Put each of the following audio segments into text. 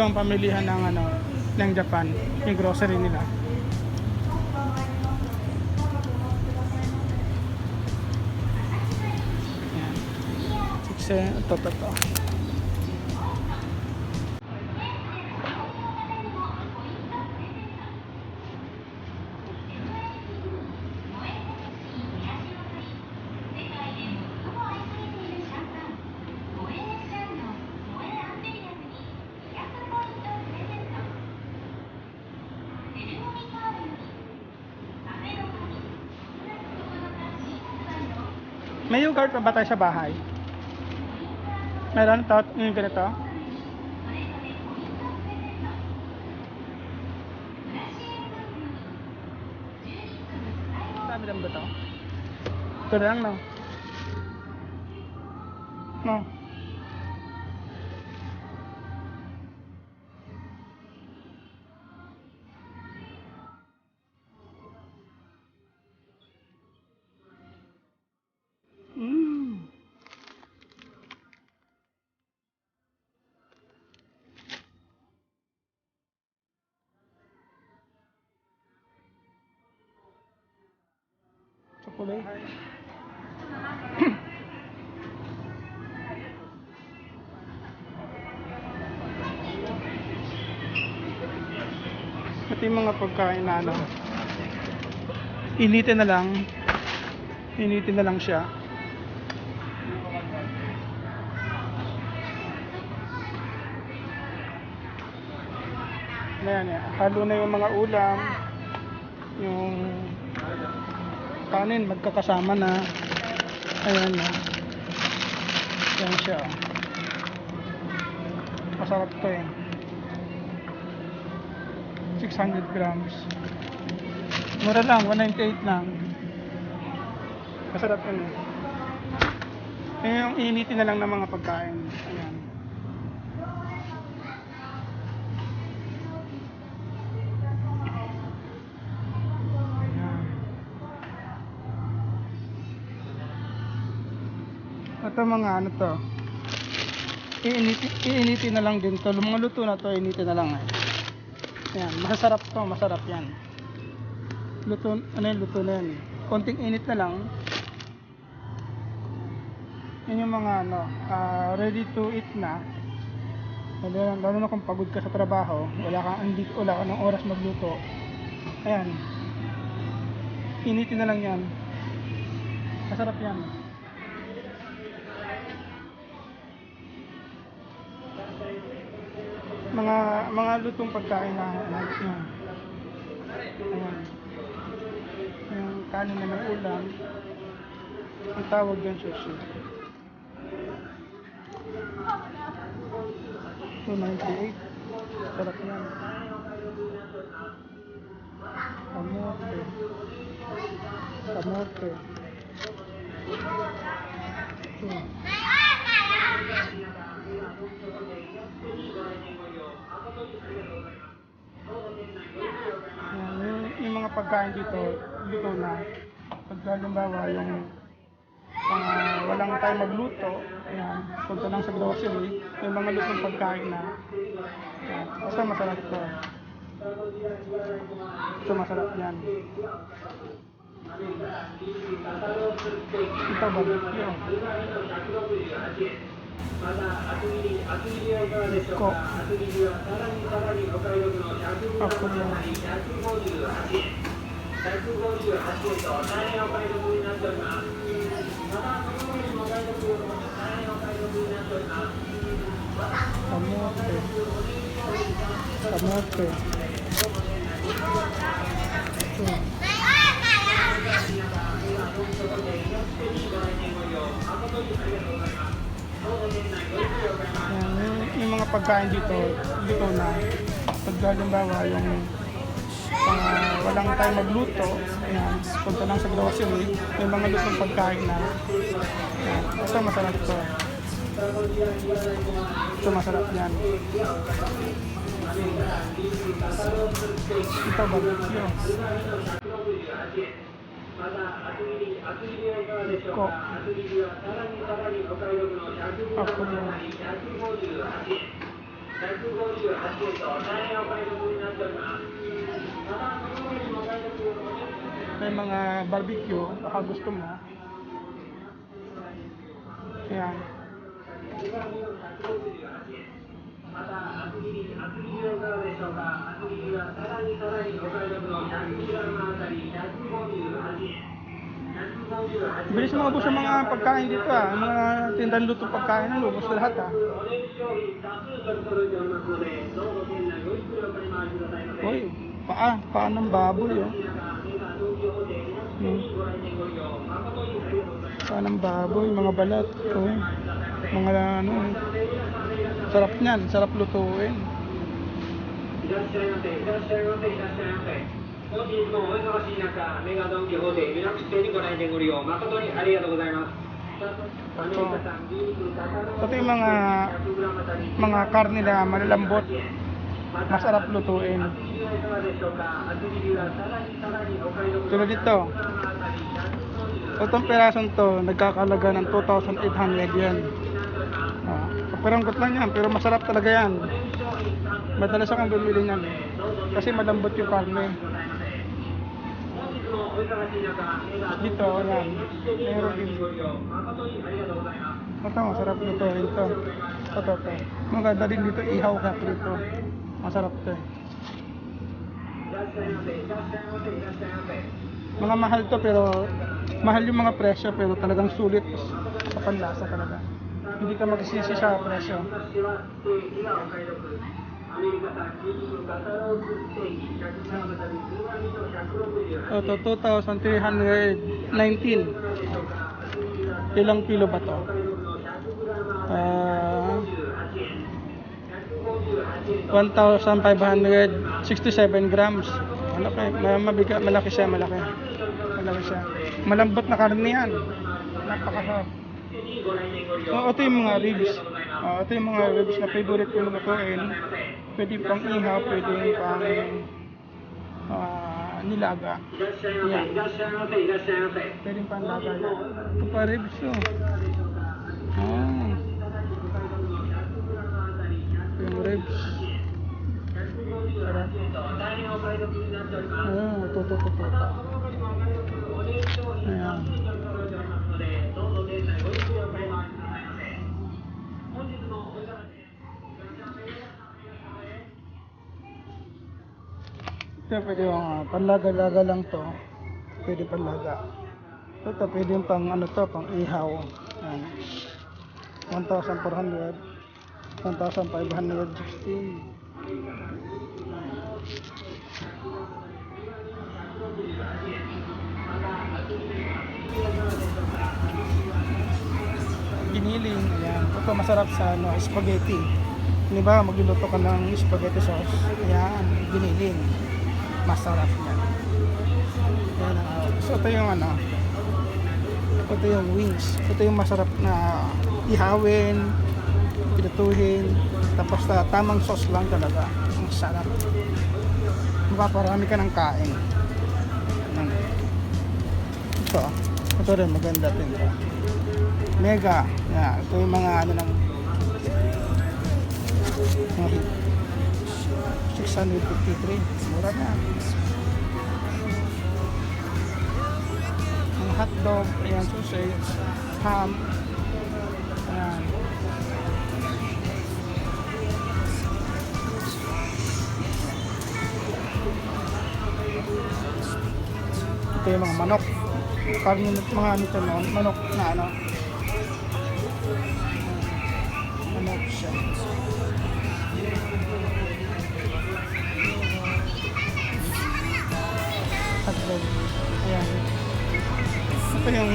Ang pamilihan ng ano ng Japan, yung grocery nila. Yan. Six, ito, ito, ito. May yogurt pa ba tayo sa bahay? Meron to, yung ganito? Sabi lang ba to? Ito na lang, no? No. Ito yung mga pagkain na ano. Initin na lang. Initin na lang siya. na yan, yan. Halo na yung mga ulam, yung kanin magkakasama na. Ayan na. Yan siya. oh. Masarap to eh. 600 grams. Mura lang, 198 lang. Masarap yun eh. Yung initin na lang ng mga pagkain. Ayan. Ayan. Ito mga ano to. Iinitin, iinitin na lang din to. Mga luto na to, iinitin na lang eh. Yan, masarap to, masarap yan. Luto, ano yung luto na yan. Konting init na lang. Yan yung mga ano, ah, ready to eat na. Lalo, lalo na kung pagod ka sa trabaho, wala kang hindi, wala ka ng oras magluto. Ayan. Initin na lang yan. Masarap yan. Mga mga lutong pagkain na na yan. Ayan. Yung kanin na may ulam. Ang tawag dyan sushi. 298. Sarap yan. Kamote. Kamote. Ito. Yan, yung, yung mga pagkain dito, dito na. Pag halimbawa yung mga walang time magluto, ayan, punta lang sa grocery, yung mga lutong pagkain na. Ayan, basta masarap to. Ito masarap yan. Ito barbecue. Iko. Ako yan. Kamote. Kamote. Yan, yung, mga pagkain dito, dito na. Pag halimbawa yung mga walang time magluto, ayan, punta lang sa grocery, yung mga lutong pagkain na. Ayan, basta masarap to. Ito masarap yan. Ito barbecue. Iko. Ako yan. May mga barbecue, baka gusto mo. Ayan. Bilis mga ubos ang mga pagkain dito ah. Ang Mga tindahan luto pagkain na lubos lahat ah. Uy, paa, paa ng baboy oh. Saan ang baboy, mga balat. Oh. Mga ano. Sarap niyan, sarap lutuin. Pati yung mga mga karne na malalambot, masarap lutuin. Tulad dito. Itong perasong to, nagkakalaga ng 2,800 yan. Ah, paperanggot lang yan, pero masarap talaga yan. Madalas akong bumili niyan. Eh. Kasi malambot yung karne. Dito, yan. Meron din. Ito, masarap nito. Ito. Ito, ito. Maganda din dito, ihaw ka dito. Masarap to eh. Mga mahal to pero mahal yung mga presyo pero talagang sulit sa panlasa talaga. Hindi ka magsisisi sa presyo. Ito, 2,319. Ilang kilo ba to? Uh, 1,567 grams. Ano malaki, mabiga, malaki siya, malaki. Malaki siya. Malambot na karne yan. Napakasarap. Oh, ito yung mga ribs. Oh, ito yung mga ribs na favorite ko lutuin. Pwede pang iha, pwede pang uh, nilaga. Yan. Pwede pang laga yan. Ito pa ribs oh. Oh. Ito yung ribs. Sarap. Ah, ito, ito, ito, ito. Ayan. Ito pwede yung uh, panlaga-laga lang to. Pwede panlaga. Ito pwede yung pang ano to, pang ihaw. Ayan. 1,400. 1,560. Giniling, ayan. Ito masarap sa ano, spaghetti. Di ba, magluluto ka ng spaghetti sauce. Ayan, giniling. Masarap yan. Ayan, ah, so ito yung ano, ito yung wings. Ito yung masarap na ihawin, pinutuhin, tapos na tamang sauce lang talaga. Ang sarap. Mapaparami ka ng kain. Ayan. Ito, ito rin maganda din. Mega. Yan. Ito yung mga ano ng mga hit. 653. Mura na. Mga hotdog, ayan, sausage, ham. Ayan. Ito yung mga manok. Pag mga ano ito noon, manok na ano, Hotdog. Ito yung,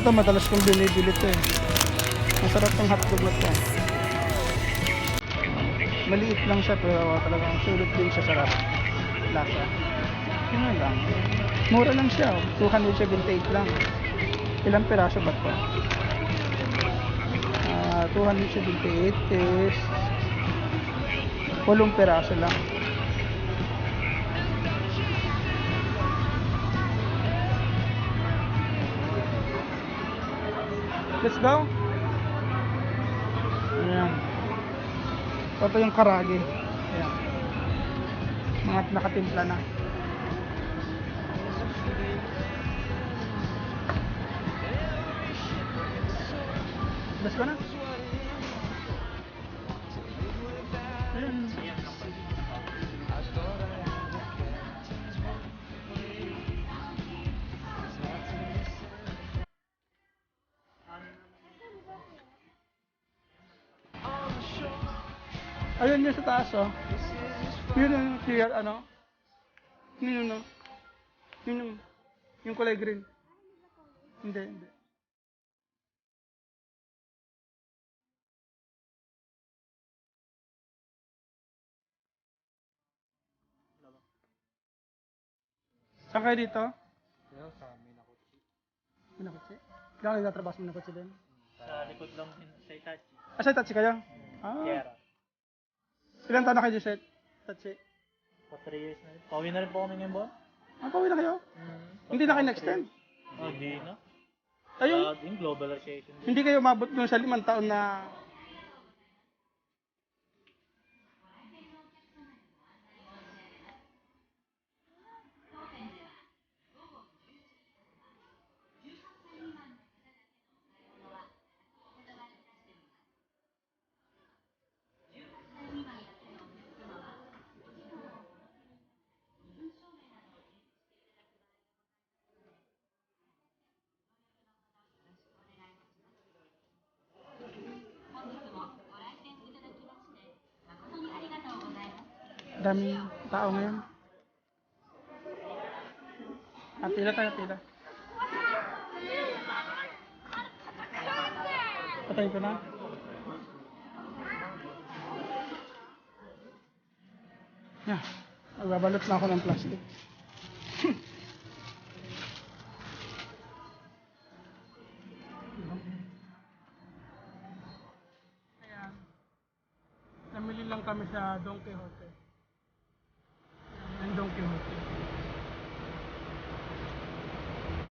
ito madalas kong binibili ito eh. Masarap ang hotdog na ito. Maliit lang siya pero talagang sulit din siya sarap. Lasa. Yun lang. Mura lang siya. oh. 278 lang. Ilang piraso ba ito? Ah, 278 is walong piraso lang. Let's go. Ayan. Ito yung karage. Ayan. Mga nakatimpla na. Let's go na. Ayun yun sa taas, oh. Yun yung clear, ano? Yun yun, no? Yun yung, yung kulay green. Hindi, hindi. Saan kayo dito? sa Minakuchi. Minakotsi? Kailangan nagtatrabaho sa Minakotsi din? Sa likod lang din sa Itachi. Ah, sa Itachi kayo? Ah, Sierra. Ilan taon na kayo sa Itachi? For 3 years na rin. Pauwi na rin po kami ngayon ba? Ah, pauwi na kayo? Hindi na kayo na-extend? Hindi na. Ayun, Uh, yung globalization. hindi kayo mabot dun sa limang taon na daming tao ngayon. Ah, pila tayo, pila. Patayin ko na. Yeah. Magbabalot na ako ng plastic. Namili lang kami sa Don Quixote.